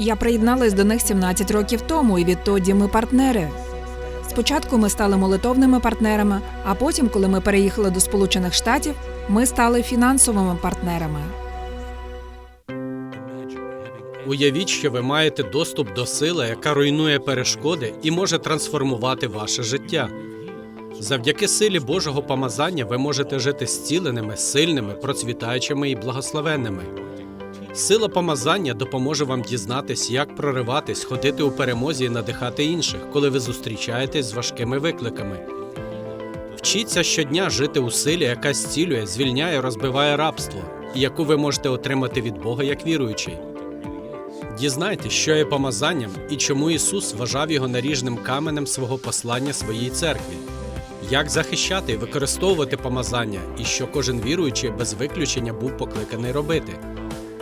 Я приєдналась до них 17 років тому, і відтоді ми партнери. Спочатку ми стали молитовними партнерами, а потім, коли ми переїхали до Сполучених Штатів, ми стали фінансовими партнерами. Уявіть, що ви маєте доступ до сили, яка руйнує перешкоди і може трансформувати ваше життя. Завдяки силі Божого помазання ви можете жити зціленими, сильними, процвітаючими і благословенними. Сила помазання допоможе вам дізнатись, як прориватись, ходити у перемозі і надихати інших, коли ви зустрічаєтесь з важкими викликами. Вчіться щодня жити у силі, яка зцілює, звільняє, розбиває рабство, яку ви можете отримати від Бога як віруючий. Дізнайтесь, що є помазанням і чому Ісус вважав його наріжним каменем свого послання своїй церкві, як захищати і використовувати помазання, і що кожен віруючий без виключення був покликаний робити.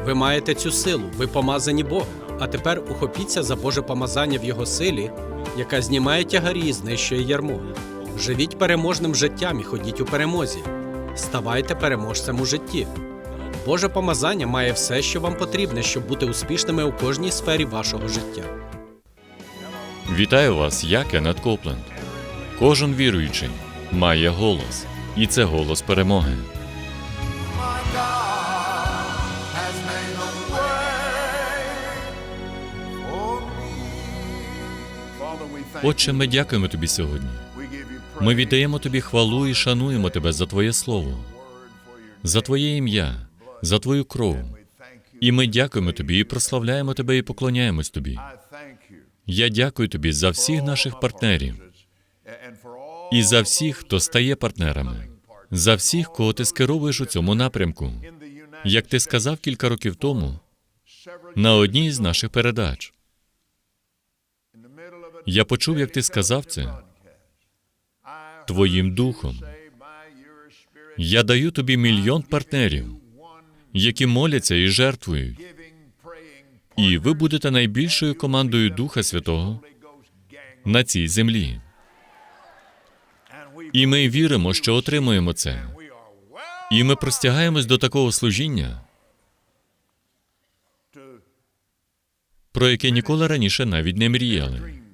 Ви маєте цю силу, ви помазані Богом. А тепер ухопіться за Боже помазання в Його силі, яка знімає тягарі і знищує ярмо. Живіть переможним життям і ходіть у перемозі. Ставайте переможцем у житті. Боже помазання має все, що вам потрібне, щоб бути успішними у кожній сфері вашого життя. Вітаю вас, я Кеннет Копленд. Кожен віруючий має голос, і це голос перемоги. Отче, ми дякуємо тобі сьогодні. Ми віддаємо тобі хвалу і шануємо тебе за Твоє слово, за Твоє ім'я, за Твою кров. І ми дякуємо тобі і прославляємо тебе і поклоняємось тобі. Я дякую тобі за всіх наших партнерів і за всіх, хто стає партнерами, за всіх, кого ти скеровуєш у цьому напрямку. Як ти сказав кілька років тому на одній з наших передач. Я почув, як ти сказав це твоїм духом. Я даю тобі мільйон партнерів, які моляться і жертвують. І ви будете найбільшою командою Духа Святого на цій землі. І ми віримо, що отримуємо це. І ми простягаємось до такого служіння, про яке ніколи раніше навіть не мріяли.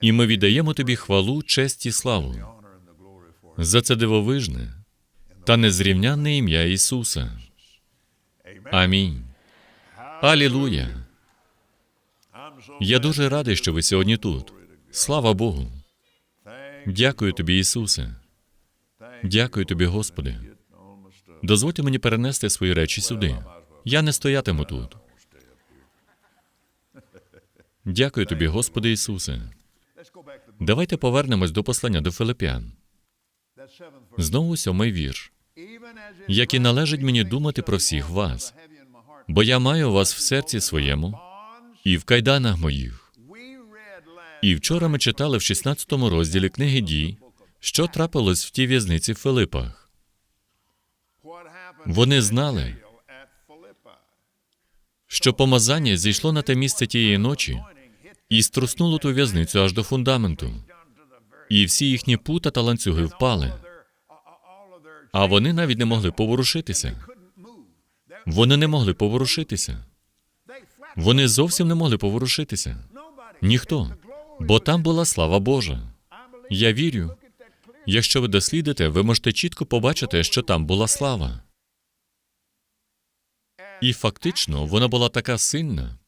І ми віддаємо тобі хвалу, честь і славу за це дивовижне та незрівнянне ім'я Ісуса. Амінь. Алілуя. Я дуже радий, що ви сьогодні тут. Слава Богу. Дякую тобі, Ісусе. Дякую тобі, Господи. Дозвольте мені перенести свої речі сюди. Я не стоятиму тут. Дякую тобі, Господи Ісусе. Давайте повернемось до послання до Филип'ян. Знову сьомий вірш. Як і належить мені думати про всіх вас, бо я маю вас в серці своєму і в кайданах моїх. І вчора ми читали в 16 розділі книги дій, що трапилось в тій в'язниці в Филипах. Вони знали, що помазання зійшло на те місце тієї ночі і струснуло ту в'язницю аж до фундаменту. І всі їхні пута та ланцюги впали. А вони навіть не могли поворушитися. Вони не могли поворушитися. Вони зовсім не могли поворушитися. Ніхто. Бо там була слава Божа. Я вірю. Якщо ви дослідите, ви можете чітко побачити, що там була слава. І фактично вона була така сильна,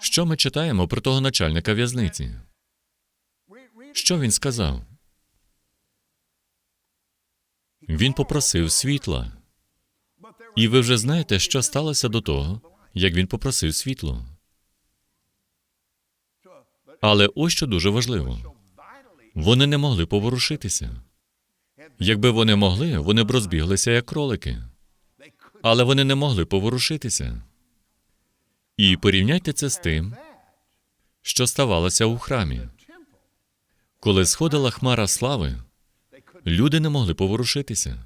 що ми читаємо про того начальника в'язниці. Що він сказав? Він попросив світла. І ви вже знаєте, що сталося до того, як він попросив світло. Але ось що дуже важливо: вони не могли поворушитися. Якби вони могли, вони б розбіглися як кролики. Але вони не могли поворушитися. І порівняйте це з тим, що ставалося у храмі. Коли сходила хмара слави, люди не могли поворушитися.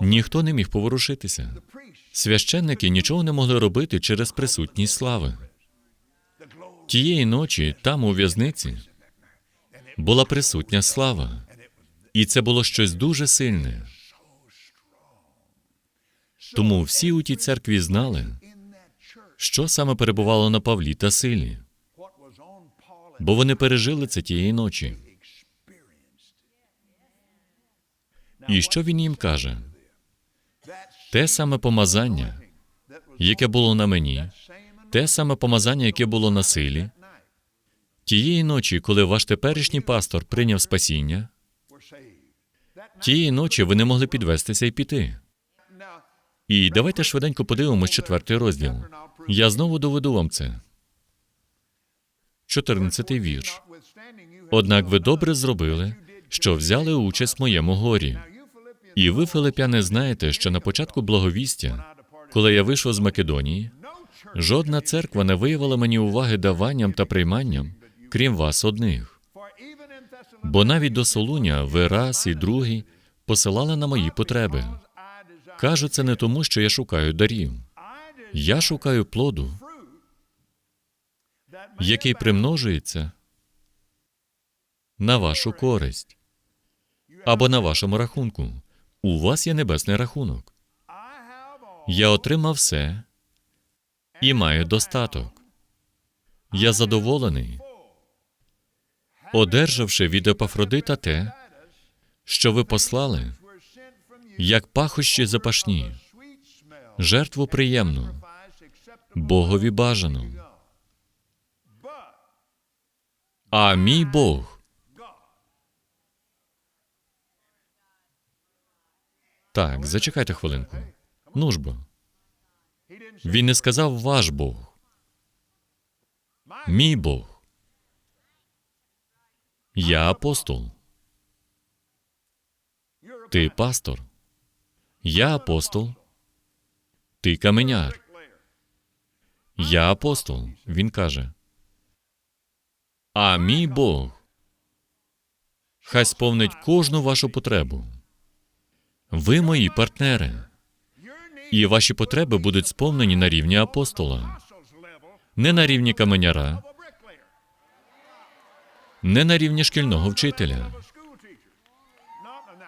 Ніхто не міг поворушитися. Священники нічого не могли робити через присутність слави. Тієї ночі, там, у в'язниці, була присутня слава, і це було щось дуже сильне. Тому всі у тій церкві знали, Що саме перебувало на Павлі та силі? Бо вони пережили це тієї ночі. І що він їм каже? Те саме помазання, яке було на мені, те саме помазання, яке було на силі, тієї ночі, коли ваш теперішній пастор прийняв спасіння, тієї ночі ви не могли підвестися і піти. І давайте швиденько подивимось четвертий розділ. Я знову доведу вам це. Чотирнадцятий вірш. Однак ви добре зробили, що взяли участь в моєму горі. І ви, филипяни, знаєте, що на початку благовістя, коли я вийшов з Македонії, жодна церква не виявила мені уваги даванням та прийманням, крім вас одних. Бо навіть до Солуня ви раз і другий посилали на мої потреби. Кажу це не тому, що я шукаю дарів. Я шукаю плоду, який примножується на вашу користь або на вашому рахунку. У вас є небесний рахунок. Я отримав все і маю достаток. Я задоволений, одержавши від Епафродита те, що ви послали, як пахощі запашні, жертву приємну, Богові бажану. А мій Бог. Так, зачекайте хвилинку. Ну ж бо. Він не сказав ваш Бог. Мій Бог. Я апостол. Ти пастор. Я апостол. Ти каменяр. Я апостол. Він каже. А мій Бог. Хай сповнить кожну вашу потребу. Ви мої партнери. І ваші потреби будуть сповнені на рівні апостола, не на рівні каменяра, не на рівні шкільного вчителя.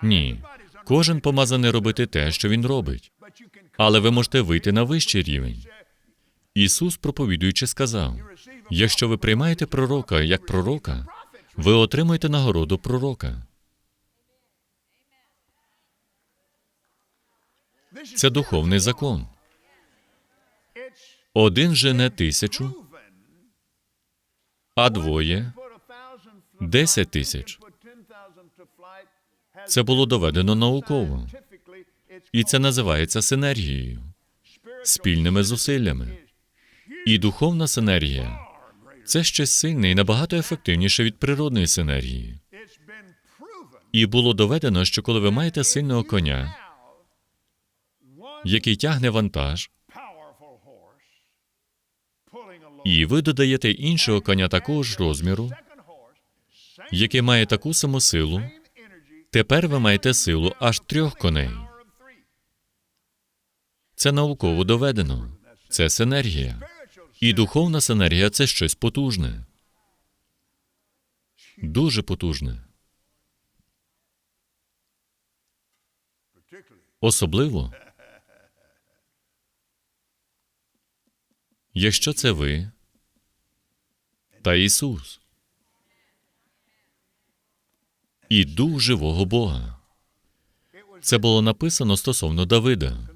Ні. Кожен помазаний робити те, що він робить. Але ви можете вийти на вищий рівень. Ісус, проповідуючи, сказав: якщо ви приймаєте пророка як пророка, ви отримаєте нагороду пророка. Це духовний закон. Один жене тисячу, а двоє десять тисяч. Це було доведено науково. І це називається синергією, спільними зусиллями. І духовна синергія це щось сильне і набагато ефективніше від природної синергії. І було доведено, що коли ви маєте сильного коня, який тягне вантаж, і ви додаєте іншого коня такого ж розміру, який має таку саму силу, тепер ви маєте силу аж трьох коней. Це науково доведено. Це синергія. І духовна синергія це щось потужне. Дуже потужне. Особливо, якщо це ви та Ісус. І дух живого Бога. Це було написано стосовно Давида.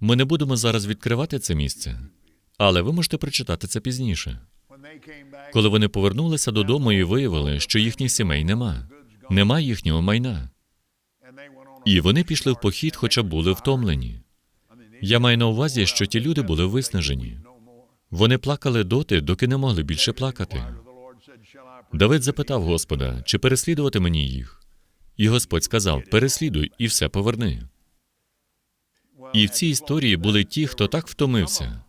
Ми не будемо зараз відкривати це місце, але ви можете прочитати це пізніше. Коли вони повернулися додому і виявили, що їхніх сімей нема, нема їхнього майна. І вони пішли в похід, хоча були втомлені. Я маю на увазі, що ті люди були виснажені. Вони плакали доти, доки не могли більше плакати. Давид запитав Господа, чи переслідувати мені їх? І Господь сказав: Переслідуй і все поверни. І в цій історії були ті, хто так втомився.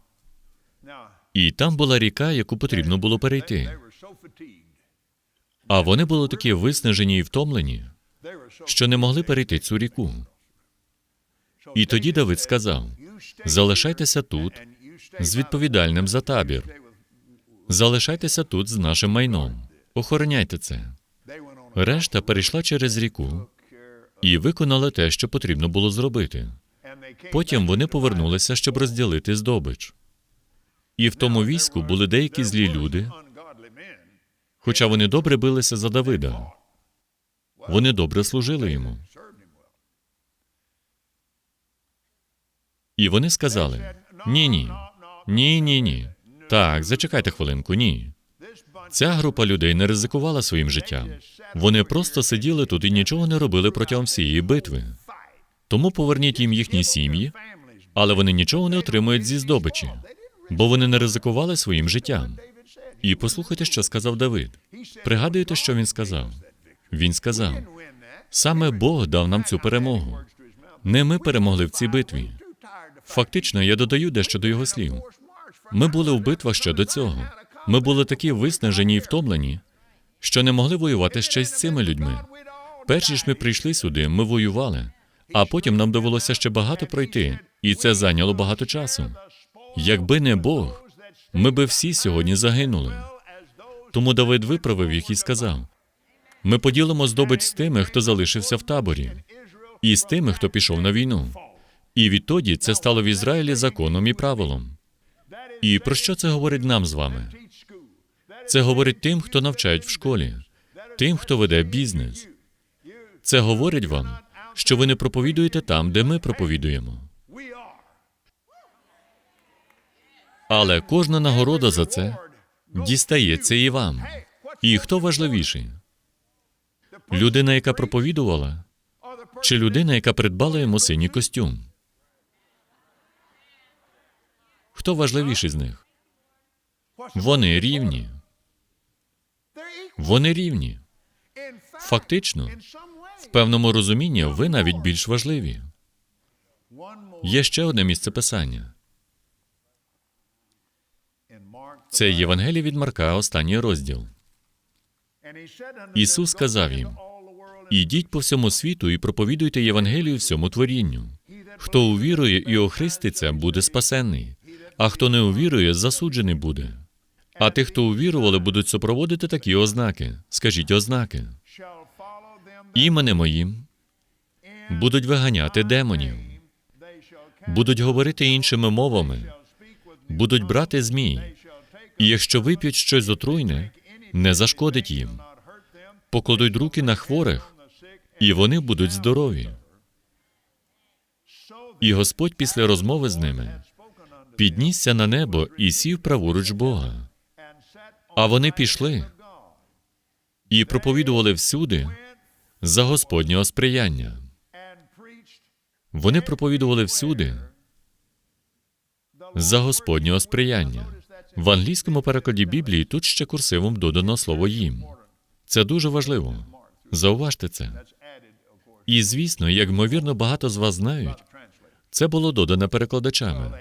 І там була ріка, яку потрібно було перейти. А вони були такі виснажені і втомлені, що не могли перейти цю ріку. І тоді Давид сказав: залишайтеся тут з відповідальним за табір. the- stay with-" Залишайтеся тут з нашим майном. Охороняйте це. Решта перейшла через ріку і виконали те, що потрібно було зробити. Потім вони повернулися, щоб розділити здобич. І в тому війську були деякі злі люди, хоча вони добре билися за Давида. Вони добре служили йому. І вони сказали: ні, ні, ні, ні, ні. Так, зачекайте хвилинку, ні. Ця група людей не ризикувала своїм життям. Вони просто сиділи тут і нічого не робили протягом всієї битви. Тому поверніть їм їхні сім'ї, але вони нічого не отримують зі здобичі, бо вони не ризикували своїм життям. І послухайте, що сказав Давид. Пригадуєте, що він сказав? Він сказав: саме Бог дав нам цю перемогу. Не ми перемогли в цій битві. Фактично, я додаю дещо до його слів. Ми були в битвах ще до цього. Ми були такі виснажені і втомлені, що не могли воювати ще з цими людьми. Перш ніж ми прийшли сюди, ми воювали, а потім нам довелося ще багато пройти, і це зайняло багато часу. Якби не Бог, ми би всі сьогодні загинули. Тому Давид виправив їх і сказав: ми поділимо здобич з тими, хто залишився в таборі, і з тими, хто пішов на війну. І відтоді це стало в Ізраїлі законом і правилом. І про що це говорить нам з вами? Це говорить тим, хто навчають в школі, тим, хто веде бізнес. Це говорить вам, що ви не проповідуєте там, де ми проповідуємо. Але кожна нагорода за це дістається і вам. І хто важливіший? Людина, яка проповідувала, чи людина, яка придбала йому синій костюм? Хто важливіший з них? Вони рівні. Вони рівні. Фактично, в певному розумінні ви навіть більш важливі. Є ще одне місце писання. Це Євангеліє від Марка, останній розділ. Ісус сказав їм, Ідіть по всьому світу і проповідуйте Євангелію всьому творінню. Хто увірує і охриститься, буде спасенний, а хто не увірує, засуджений буде. А тих, хто увірували, будуть супроводити такі ознаки. Скажіть ознаки. Іменем моїм будуть виганяти демонів, будуть говорити іншими мовами, будуть брати змій. І якщо вип'ють щось отруйне, не зашкодить їм. Покладуть руки на хворих, і вони будуть здорові. І Господь після розмови з ними піднісся на небо і сів праворуч Бога. А вони пішли і проповідували всюди за Господнього сприяння. Вони проповідували всюди за Господнього сприяння. В англійському перекладі Біблії тут ще курсивом додано слово їм. Це дуже важливо. Зауважте це. І звісно, як ймовірно багато з вас знають, це було додане перекладачами.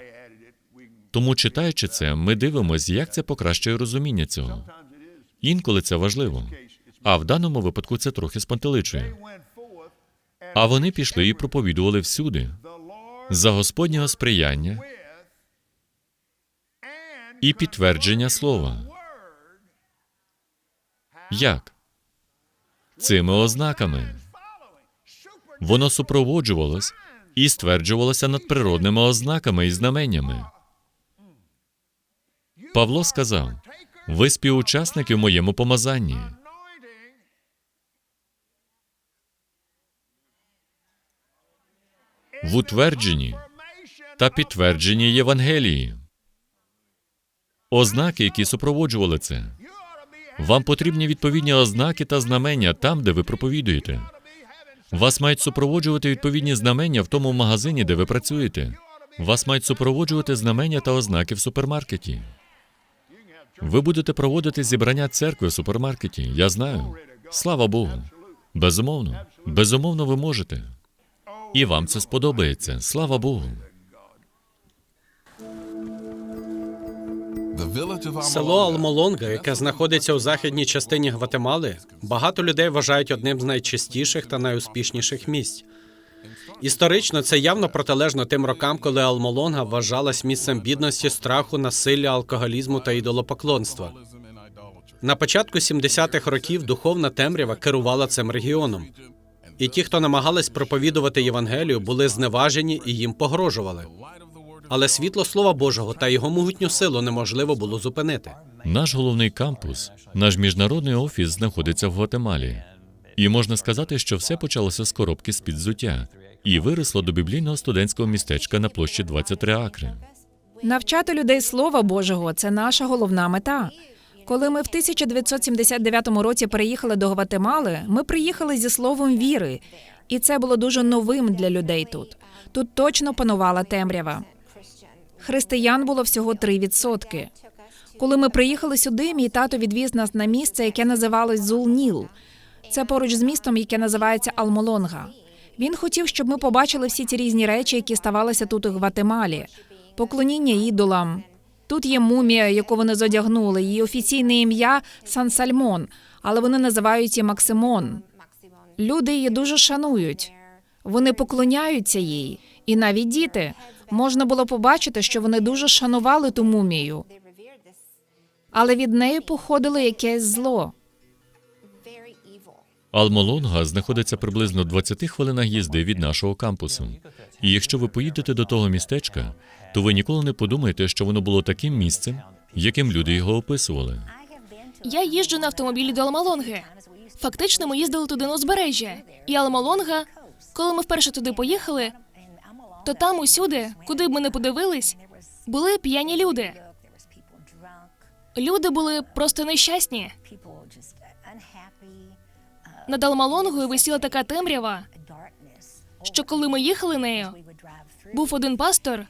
Тому, читаючи це, ми дивимося, як це покращує розуміння цього. Інколи це важливо, а в даному випадку це трохи спантеличує. А вони пішли і проповідували всюди за Господнього сприяння і підтвердження слова. Як? Цими ознаками. Воно супроводжувалось і стверджувалося надприродними ознаками і знаменнями. Павло сказав: ви співучасники в моєму помазанні. в утвердженні та підтвердженні Євангелії. Ознаки, які супроводжували це. Вам потрібні відповідні ознаки та знамення там, де ви проповідуєте. Вас мають супроводжувати відповідні знамення в тому магазині, де ви працюєте. Вас мають супроводжувати знамення та ознаки в супермаркеті. Ви будете проводити зібрання церкви в супермаркеті. Я знаю. Слава Богу. Безумовно. Безумовно, ви можете. І вам це сподобається. Слава Богу. Село Алмолонга, яке знаходиться у західній частині Гватемали, багато людей вважають одним з найчистіших та найуспішніших місць. Історично це явно протилежно тим рокам, коли Алмолонга вважалась місцем бідності, страху, насилля, алкоголізму та ідолопоклонства. На початку 70-х років духовна темрява керувала цим регіоном. І ті, хто намагались проповідувати Євангелію, були зневажені і їм погрожували. Але світло Слова Божого та його могутню силу неможливо було зупинити. Наш головний кампус, наш міжнародний офіс знаходиться в Гватемалі. І можна сказати, що все почалося з коробки з-під взуття і виросло до біблійного студентського містечка на площі 23 акри. Навчати людей Слова Божого це наша головна мета. Коли ми в 1979 році переїхали до Гватемали, ми приїхали зі словом віри, і це було дуже новим для людей тут. Тут точно панувала темрява. Християн було всього 3%. Коли ми приїхали сюди, мій тато відвіз нас на місце, яке називалось Зул-Ніл. Це поруч з містом, яке називається Алмолонга. Він хотів, щоб ми побачили всі ці різні речі, які ставалися тут у Гватемалі. Поклоніння ідолам. Тут є мумія, яку вони зодягнули. Її офіційне ім'я Сан Сальмон, але вони називають її Максимон. Люди її дуже шанують. Вони поклоняються їй. І навіть діти. Можна було побачити, що вони дуже шанували ту мумію. Але від неї походило якесь зло. Алмолонга знаходиться приблизно в 20 хвилинах їзди від нашого кампусу. І якщо ви поїдете до того містечка, то ви ніколи не подумаєте, що воно було таким місцем, яким люди його описували. Я їжджу на автомобілі до Алмалонги. Фактично, ми їздили туди на узбережжя. І Алмалонга, коли ми вперше туди поїхали, то там усюди, куди б ми не подивились, були п'яні люди. Люди були просто нещасні. Над Алмалонгою висіла така темрява, що коли ми їхали нею, був один пастор,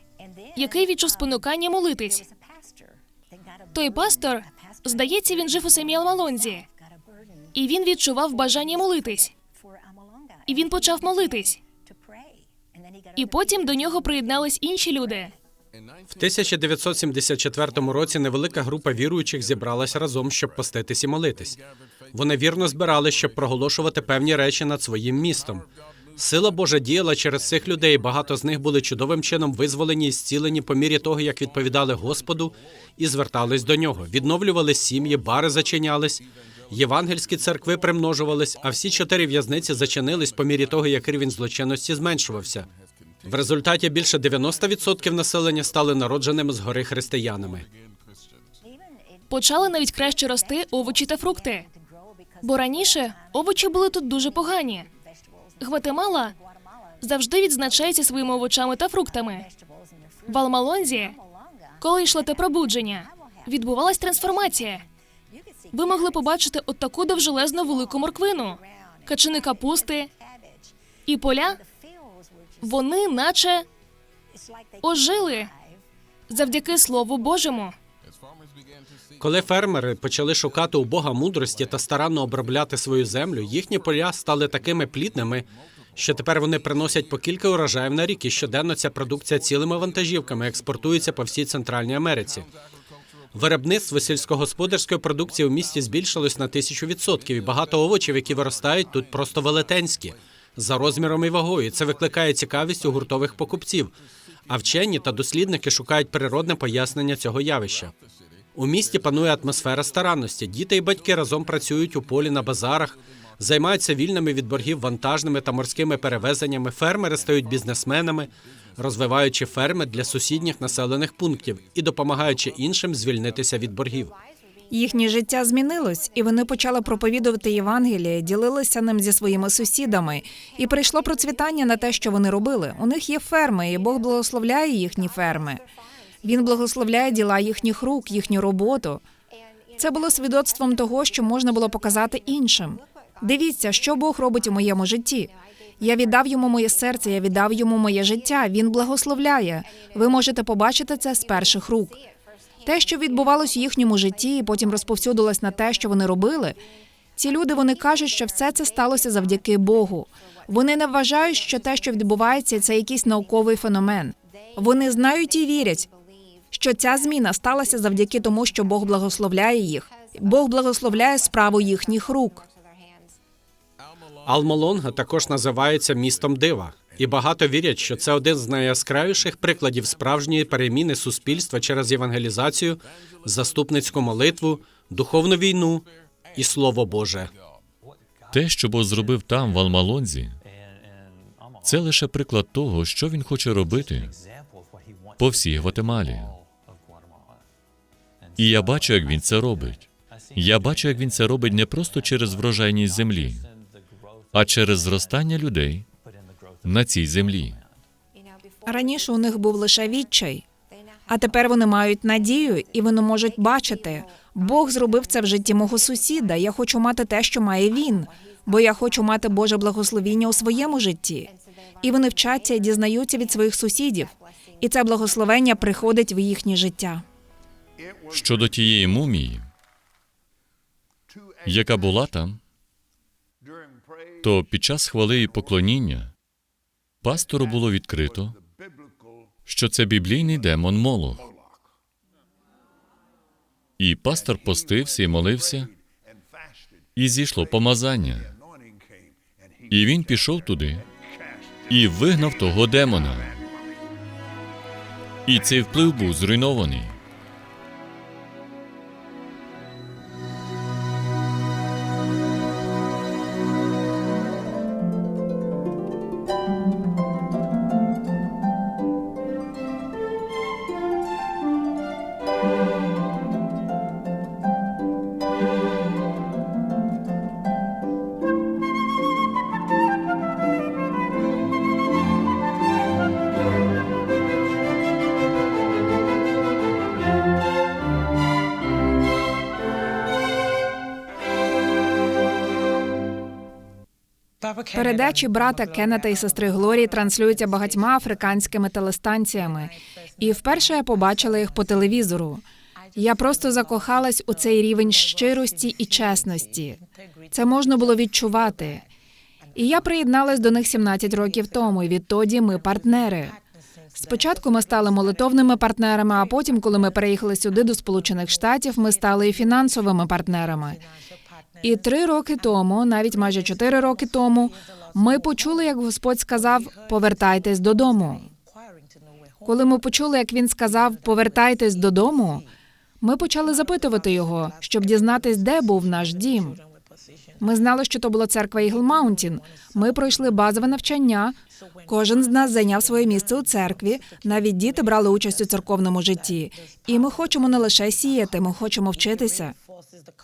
який відчув спонукання молитись. Той пастор, здається, він жив у самій Алмалонзі, і він відчував бажання молитись. І він почав молитись. І потім до нього приєднались інші люди. В 1974 році невелика група віруючих зібралась разом, щоб поститись і молитись. Вони вірно збирались, щоб проголошувати певні речі над своїм містом. Сила Божа діяла через цих людей. Багато з них були чудовим чином визволені і зцілені по мірі того, як відповідали Господу і звертались до нього. Відновлювались сім'ї, бари зачинялись, євангельські церкви примножувались, а всі чотири в'язниці зачинились по мірі того, як рівень злочинності зменшувався. В результаті більше 90% населення стали народженими згори християнами. Почали навіть краще рости овочі та фрукти. Бо раніше овочі були тут дуже погані. Гватемала завжди відзначається своїми овочами та фруктами. В Алмалонзі, коли йшло те пробудження, відбувалась трансформація. Ви могли побачити от таку довжелезну велику морквину, качани капусти і поля. Вони наче ожили завдяки Слову Божому. Коли фермери почали шукати у Бога мудрості та старанно обробляти свою землю, їхні поля стали такими плідними, що тепер вони приносять по кілька урожаїв на рік, і щоденно ця продукція цілими вантажівками експортується по всій Центральній Америці. Виробництво сільськогосподарської продукції у місті збільшилось на тисячу відсотків, і багато овочів, які виростають тут, просто велетенські за розміром і вагою. Це викликає цікавість у гуртових покупців. А вчені та дослідники шукають природне пояснення цього явища. У місті панує атмосфера старанності. Діти і батьки разом працюють у полі на базарах, займаються вільними від боргів вантажними та морськими перевезеннями. Фермери стають бізнесменами, розвиваючи ферми для сусідніх населених пунктів і допомагаючи іншим звільнитися від боргів. Їхнє життя змінилось, і вони почали проповідувати Євангеліє, ділилися ним зі своїми сусідами. І прийшло процвітання на те, що вони робили. У них є ферми, і Бог благословляє їхні ферми. Він благословляє діла їхніх рук, їхню роботу. Це було свідоцтвом того, що можна було показати іншим. Дивіться, що Бог робить у моєму житті. Я віддав йому моє серце, я віддав йому моє життя. Він благословляє. Ви можете побачити це з перших рук. Те, що відбувалось у їхньому житті, і потім розповсюдилось на те, що вони робили. Ці люди вони кажуть, що все це сталося завдяки Богу. Вони не вважають, що те, що відбувається, це якийсь науковий феномен. Вони знають і вірять, що ця зміна сталася завдяки тому, що Бог благословляє їх. Бог благословляє справу їхніх рук. Алмолонга також називається містом дива, і багато вірять, що це один з найяскравіших прикладів справжньої переміни суспільства через євангелізацію, заступницьку молитву, духовну війну і слово Боже. Те, що Бог зробив там, в Алмалонзі, Це лише приклад того, що він хоче робити по всій Гватемалі. І я бачу, як він це робить. Я бачу, як він це робить не просто через врожайність землі, а через зростання людей на цій землі. Раніше у них був лише відчай, а тепер вони мають надію і вони можуть бачити. Бог зробив це в житті мого сусіда. Я хочу мати те, що має він, бо я хочу мати Боже благословіння у своєму житті. І вони вчаться і дізнаються від своїх сусідів, і це благословення приходить в їхнє життя. Щодо тієї мумії, яка була там, то під час хвали і поклоніння пастору було відкрито, що це біблійний демон Молох. І пастор постився і молився, і зійшло помазання. І він пішов туди і вигнав того демона. І цей вплив був зруйнований. Передачі брата Кеннета і сестри Глорії транслюються багатьма африканськими телестанціями. І вперше я побачила їх по телевізору. Я просто закохалась у цей рівень щирості і чесності. Це можна було відчувати. І я приєдналась до них 17 років тому, і відтоді ми партнери. Спочатку ми стали молитовними партнерами, а потім, коли ми переїхали сюди до Сполучених Штатів, ми стали і фінансовими партнерами. І три роки тому, навіть майже чотири роки тому, ми почули, як Господь сказав: повертайтесь додому. Коли ми почули, як він сказав повертайтесь додому, ми почали запитувати його, щоб дізнатись, де був наш дім. Ми знали, що то була церква Ігл Маунтін. Ми пройшли базове навчання. Кожен з нас зайняв своє місце у церкві. Навіть діти брали участь у церковному житті. І ми хочемо не лише сіяти, ми хочемо вчитися.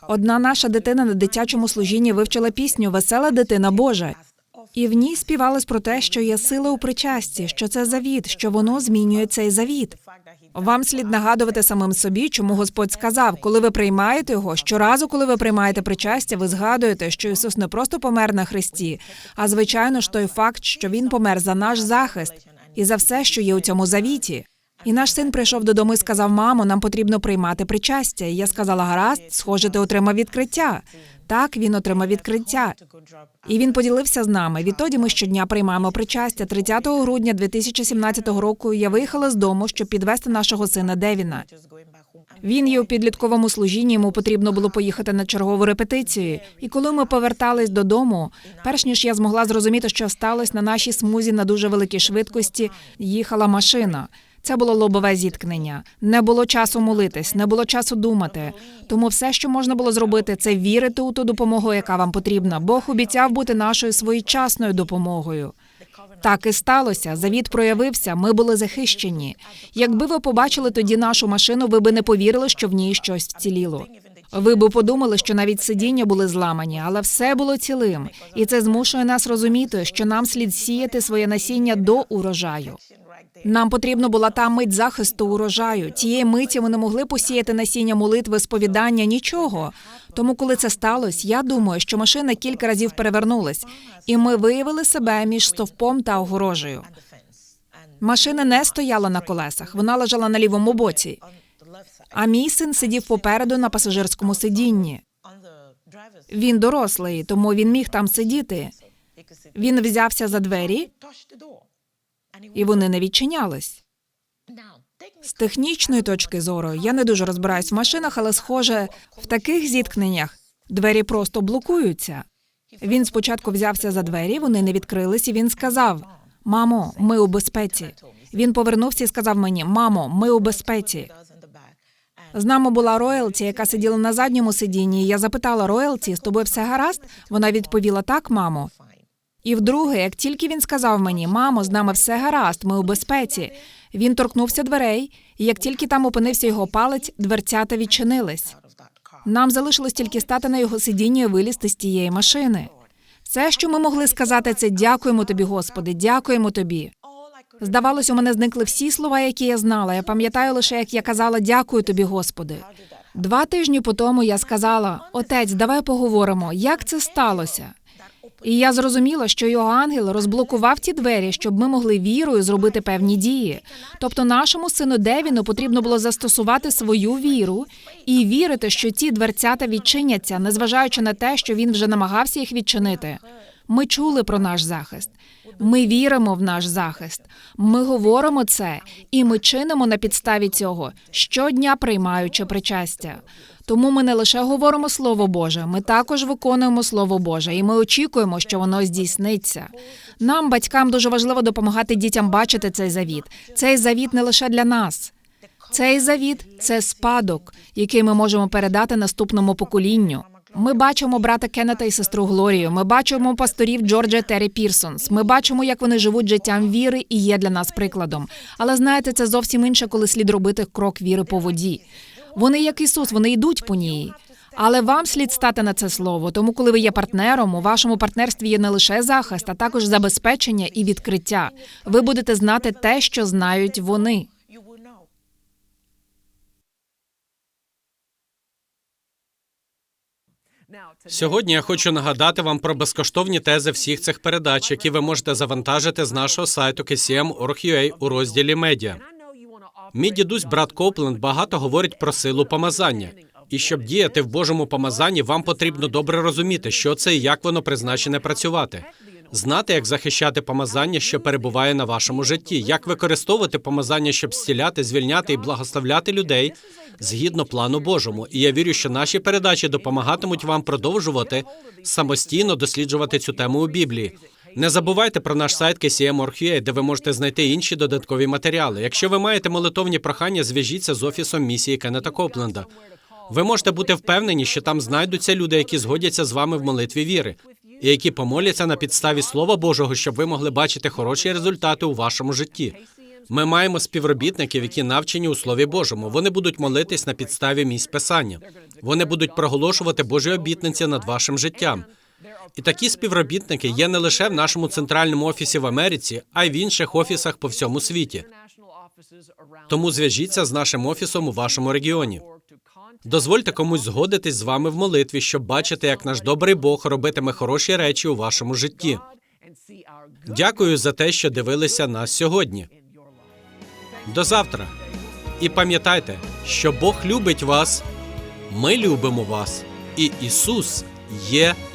Одна наша дитина на дитячому служінні вивчила пісню Весела дитина Божа. І в ній співалось про те, що є сила у причасті, що це завіт, що воно змінює цей завіт. Вам слід нагадувати самим собі, чому Господь сказав, коли ви приймаєте його, щоразу, коли ви приймаєте причастя, ви згадуєте, що Ісус не просто помер на хресті, а звичайно ж той факт, що Він помер за наш захист і за все, що є у цьому завіті. І наш син прийшов додому і сказав: Мамо, нам потрібно приймати причастя. І я сказала: гаразд, схоже, ти отримав відкриття. Так, він отримав відкриття. І він поділився з нами. Відтоді ми щодня приймаємо причастя. 30 грудня 2017 року я виїхала з дому, щоб підвести нашого сина Девіна. Він є у підлітковому служінні. Йому потрібно було поїхати на чергову репетицію. І коли ми повертались додому, перш ніж я змогла зрозуміти, що сталося на нашій смузі на дуже великій швидкості, їхала машина. Це було лобове зіткнення. Не було часу молитись, не було часу думати. Тому все, що можна було зробити, це вірити у ту допомогу, яка вам потрібна. Бог обіцяв бути нашою своєчасною допомогою. Так і сталося. Завіт проявився. Ми були захищені. Якби ви побачили тоді нашу машину, ви би не повірили, що в ній щось вціліло. Ви би подумали, що навіть сидіння були зламані, але все було цілим, і це змушує нас розуміти, що нам слід сіяти своє насіння до урожаю. Нам потрібно була та мить захисту урожаю. Тієї миті ми не могли посіяти насіння молитви, сповідання, нічого. Тому, коли це сталося, я думаю, що машина кілька разів перевернулась, і ми виявили себе між стовпом та огорожею. Машина не стояла на колесах, вона лежала на лівому боці. А мій син сидів попереду на пасажирському сидінні. Він дорослий, тому він міг там сидіти. Він взявся за двері, і вони не відчинялись. З технічної точки зору я не дуже розбираюсь в машинах, але схоже, в таких зіткненнях двері просто блокуються. Він спочатку взявся за двері, вони не відкрились, і він сказав: Мамо, ми у безпеці. Він повернувся і сказав мені: Мамо, ми у безпеці. З нами була роялті, яка сиділа на задньому сидінні. і Я запитала роялті, з тобою все гаразд? Вона відповіла так, мамо. І вдруге, як тільки він сказав мені, мамо, з нами все гаразд, ми у безпеці. Він торкнувся дверей, і як тільки там опинився його палець, дверцята відчинились. Нам залишилось тільки стати на його сидінні і вилізти з тієї машини. Все, що ми могли сказати, це дякуємо тобі, Господи, дякуємо тобі. Здавалось, у мене зникли всі слова, які я знала. Я пам'ятаю лише, як я казала дякую тобі, Господи. Два тижні по тому я сказала: Отець, давай поговоримо, як це сталося. І я зрозуміла, що його ангел розблокував ті двері, щоб ми могли вірою зробити певні дії. Тобто, нашому сину Девіну потрібно було застосувати свою віру і вірити, що ті дверцята відчиняться, незважаючи на те, що він вже намагався їх відчинити. Ми чули про наш захист. Ми віримо в наш захист. Ми говоримо це, і ми чинимо на підставі цього щодня приймаючи причастя. Тому ми не лише говоримо Слово Боже, ми також виконуємо Слово Боже, і ми очікуємо, що воно здійсниться. Нам, батькам, дуже важливо допомагати дітям бачити цей завіт. Цей завіт не лише для нас. Цей завіт це спадок, який ми можемо передати наступному поколінню. Ми бачимо брата Кеннета і сестру Глорію. Ми бачимо пасторів Джорджа Террі Пірсонс. Ми бачимо, як вони живуть життям віри і є для нас прикладом. Але знаєте, це зовсім інше, коли слід робити крок віри по воді. Вони, як Ісус, вони йдуть по ній. Але вам слід стати на це слово. Тому, коли ви є партнером, у вашому партнерстві є не лише захист, а також забезпечення і відкриття. Ви будете знати те, що знають вони. Сьогодні я хочу нагадати вам про безкоштовні тези всіх цих передач, які ви можете завантажити з нашого сайту kcm.org.ua у розділі медіа. Мій дідусь брат Копленд багато говорить про силу помазання. І щоб діяти в Божому помазанні, вам потрібно добре розуміти, що це і як воно призначене працювати. Знати, як захищати помазання, що перебуває на вашому житті, як використовувати помазання, щоб зціляти, звільняти і благословляти людей згідно плану Божому. І я вірю, що наші передачі допомагатимуть вам продовжувати самостійно досліджувати цю тему у Біблії. Не забувайте про наш сайт KCM.org.ua, де ви можете знайти інші додаткові матеріали. Якщо ви маєте молитовні прохання, зв'яжіться з офісом місії Кеннета Копленда. Ви можете бути впевнені, що там знайдуться люди, які згодяться з вами в молитві віри, і які помоляться на підставі Слова Божого, щоб ви могли бачити хороші результати у вашому житті. Ми маємо співробітників, які навчені у Слові Божому. Вони будуть молитись на підставі місць писання. Вони будуть проголошувати Божі обітниці над вашим життям. І такі співробітники є не лише в нашому центральному офісі в Америці, а й в інших офісах по всьому світі. Тому зв'яжіться з нашим офісом у вашому регіоні. Дозвольте комусь згодитись з вами в молитві, щоб бачити, як наш добрий Бог робитиме хороші речі у вашому житті. Дякую за те, що дивилися нас сьогодні. До завтра. І пам'ятайте, що Бог любить вас, ми любимо вас, і Ісус є